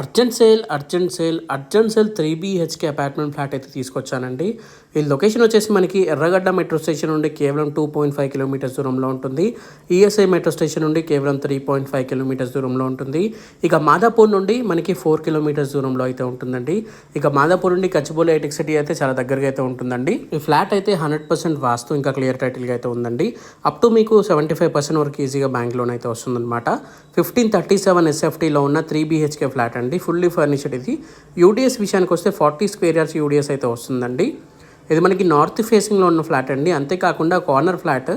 Urgent sale urgent sale urgent sale three BHK apartment flat అయితే తీసుకొచ్చానండి. ఈ location వచ్చేసి మనకి ఎర్రగడ్డ మెట్రో స్టేషన్ నుండి కేవలం టూ పాయింట్ ఫైవ్ కిలోమీటర్స్ దూరంలో ఉంటుంది. ఈఎస్ఐ మెట్రో స్టేషన్ నుండి కేవలం త్రీ పాయింట్ ఫైవ్ కిలోమీటర్స్ దూరంలో ఉంటుంది. ఇక మాదాపూర్ నుండి మనకి ఫోర్ కిలోమీటర్స్ దూరంలో అయితే ఉంటుందండి. ఇక మాదాపూర్ నుండి కచ్చిబోలి ఐటెక్ సిటీ అయితే చాలా దగ్గరగా అయితే ఉంటుందండి. ఈ ఫ్లాట్ అయితే హండ్రెడ్ పర్సెంట్ వాస్తు ఇంకా క్లియర్ టైటిల్గా అయితే ఉందండి. అప్ టు మీకు సెవెంటీ ఫైవ్ పర్సెంట్ వరకు ఈజీగా బ్యాంక్ లోన్ అయితే వస్తుందన్నమాట. ఫిఫ్టీన్ థర్టీ సెవెన్ ఎస్ఎఫ్టీలో ఉన్న త్రీ బీహెచ్కే ఫ్లాట్ అండి. ఫుల్లీ ఫర్నిష్డ్ ఇది. యూడిఎస్ విషయానికి వస్తే ఫార్టీ స్క్వేర్ యార్డ్స్ యూడిఎస్ అయితే వస్తుందండి. ఇది మనకి నార్త్ ఫేసింగ్లో ఉన్న ఫ్లాట్ అండి. అంతేకాకుండా కార్నర్ ఫ్లాట్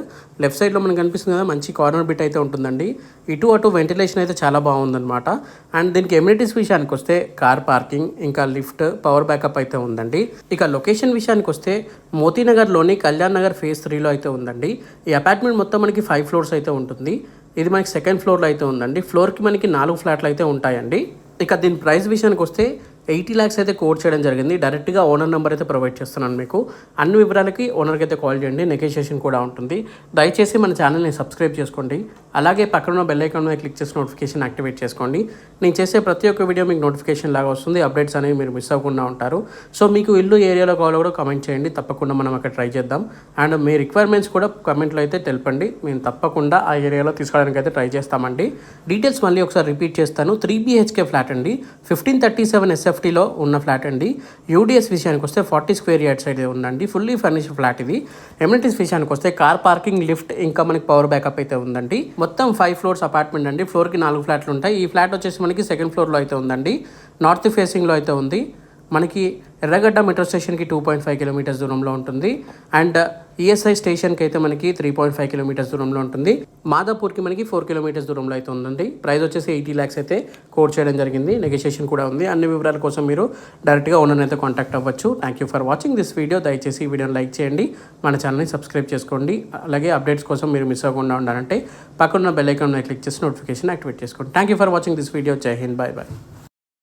లెఫ్ట్ సైడ్లో మనకు కనిపిస్తుంది కదా మంచి కార్నర్ బిట్ అయితే ఉంటుందండి. ఇటు అటు వెంటిలేషన్ అయితే చాలా బాగుందన్నమాట. అండ్ దీనికి ఎమ్యూనిటీస్ విషయానికి వస్తే కార్ పార్కింగ్ ఇంకా లిఫ్ట్ పవర్ బ్యాకప్ అయితే ఉందండి. ఇక లొకేషన్ విషయానికి వస్తే మోతీనగర్లోని కళ్యాణ్ నగర్ ఫేజ్ త్రీలో అయితే ఉందండి. ఈ అపార్ట్మెంట్ మొత్తం మనకి ఫైవ్ ఫ్లోర్స్ అయితే ఉంటుంది. ఇది మనకి సెకండ్ ఫ్లోర్లో అయితే ఉందండి. ఫ్లోర్కి మనకి నాలుగు ఫ్లాట్లు అయితే ఉంటాయండి. ఇక దీని ప్రైస్ విషయానికి వస్తే ఎయిటీ ల్యాక్స్ అయితే కోట్ చేయడం జరిగింది. డైరెక్ట్గా ఓనర్ నెంబర్ అయితే ప్రొవైడ్ చేస్తున్నాను మీకు. అన్ని వివరాలకి ఓనర్కి అయితే కాల్ చేయండి. నెగోషియేషన్ కూడా ఉంటుంది. దయచేసి మన ఛానల్ని సబ్స్క్రైబ్ చేసుకోండి. అలాగే పక్కన బెల్ ఐకాన్ మీద క్లిక్ చేసి నోటిఫికేషన్ యాక్టివేట్ చేసుకోండి. నేను చేసే ప్రతి ఒక్క వీడియో మీకు నోటిఫికేషన్ లాగా వస్తుంది. అప్డేట్స్ అనేవి మీరు మిస్ అవ్వకుండా ఉంటారు. సో మీకు ఇల్లు ఏరియాలో కావాలో కూడా కమెంట్ చేయండి. తప్పకుండా మనం అక్కడ ట్రై చేద్దాం. అండ్ మీ రిక్వైర్మెంట్స్ కూడా కమెంట్లో అయితే తెలపండి. మేము తప్పకుండా ఆ ఏరియాలో తీసుకోవడానికి అయితే ట్రై చేస్తామండి. డీటెయిల్స్ మళ్ళీ ఒకసారి రిపీట్ చేస్తాను. త్రీ బీహెచ్కే ఫ్లాట్ అండి. ఫిఫ్టీన్ థర్టీ సెవెన్ ఎస్ఎఫ్టీలో ఉన్న ఫ్లాట్ అండి. యూడిఎస్ విషయానికి వస్తే ఫార్టీ స్క్వేర్ యార్డ్స్ అయితే ఉందండి. ఫుల్లీ ఫర్నిష్డ్ ఫ్లాట్ ఇది. ఎమ్యూనిటీస్ విషయానికి వస్తే కార్ పార్కింగ్ లిఫ్ట్ ఇంకా మనకి పవర్ బ్యాకప్ అయితే ఉందండి. మొత్తం ఫైవ్ ఫ్లోర్స్ అపార్ట్మెంట్ అండి. ఫ్లోర్కి నాలుగు ఫ్లాట్లు ఉంటాయి. ఈ ఫ్లాట్ వచ్చేసి మనకి సెకండ్ ఫ్లోర్లో అయితే ఉందండి. నార్త్ ఫేసింగ్లో అయితే ఉంది. మనకి ఎర్రగడ్డ మెట్రో స్టేషన్కి టూ పాయింట్ ఫైవ్ కిలోమీటర్స్ దూరంలో ఉంటుంది. అండ్ ఈఎస్ఐ స్టేషన్కి అయితే మనకి త్రీ పాయింట్ ఫైవ్ కిలోమీటర్స్ దూరంలో ఉంటుంది. మాదాపూర్కి మనకి ఫోర్ కిలోమీటర్స్ దూరంలో అయితే ఉందండి. ప్రైస్ వచ్చేసి ఎయిటీ ల్యాక్స్ అయితే కోడ్ చేయడం జరిగింది. నెగోషియేషన్ కూడా ఉంది. అన్ని వివరాల కోసం మీరు డైరెక్ట్గా ఓనర్ని అయితే కాంటాక్ట్ అవ్వచ్చు. Thank you for watching this video దయచేసి ఈ వీడియోని లైక్ చేయండి. మన ఛానల్ని సబ్స్క్రైబ్ చేసుకోండి. అలాగే అప్డేట్స్ కోసం మీరు మిస్ అవ్వకుండా ఉండాలంటే పక్కన బెల్ ఐకాన్ క్లిక్ చేసి నోటిఫికేషన్ యాక్టివేట్ చేసుకోండి. Thank you for watching this video Jai Hind bye bye